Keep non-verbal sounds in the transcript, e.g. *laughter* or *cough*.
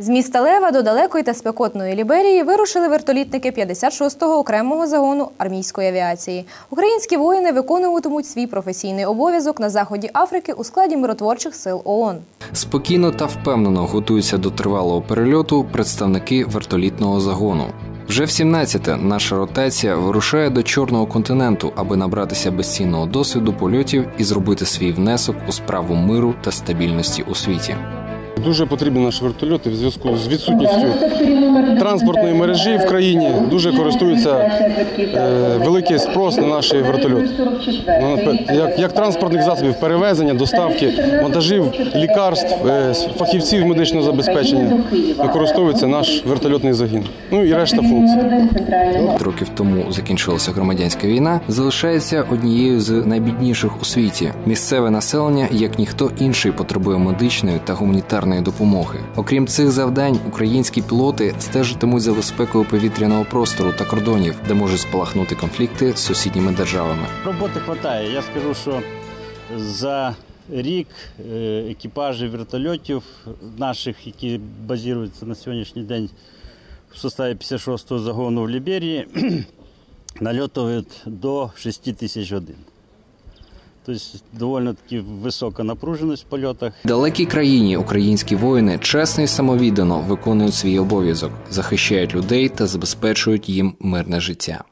З міста Лева до далекої та спекотної Ліберії вирушили вертолітники 56-го окремого загону армійської авіації. Українські воїни виконуватимуть свій професійний обов'язок на заході Африки у складі миротворчих сил ООН. Спокійно та впевнено готуються до тривалого перельоту представники вертолітного загону. Вже в 17-те наша ротація вирушає до чорного континенту, аби набратися безцінного досвіду польотів і зробити свій внесок у справу миру та стабільності у світі. Дуже потрібні наші вертольоти в зв'язку з відсутністю транспортної мережі в країні. Дуже користуються е, великий спрос на наші вертольоти. Ну, як, транспортних засобів перевезення, доставки, вантажів, лікарств, е, фахівців медичного забезпечення використовується наш вертольотний загін. Ну і решта функцій. Років тому закінчилася громадянська війна, залишається однією з найбідніших у світі. Місцеве населення, як ніхто інший, потребує медичної та гуманітарної допомоги. Окрім цих завдань, українські пілоти стежитимуть за безпекою повітряного простору та кордонів, де можуть спалахнути конфлікти з сусідніми державами. Роботи вистачає. Я скажу, що за рік е, екіпажі вертольотів наших, які базуються на сьогоднішній день в составі 56-го загону в Ліберії, *clears throat* нальотують до 6 тисяч годин. Тобто доволі таки висока напруженість в польотах. В далекій країні українські воїни чесно і самовіддано виконують свій обов'язок, захищають людей та забезпечують їм мирне життя.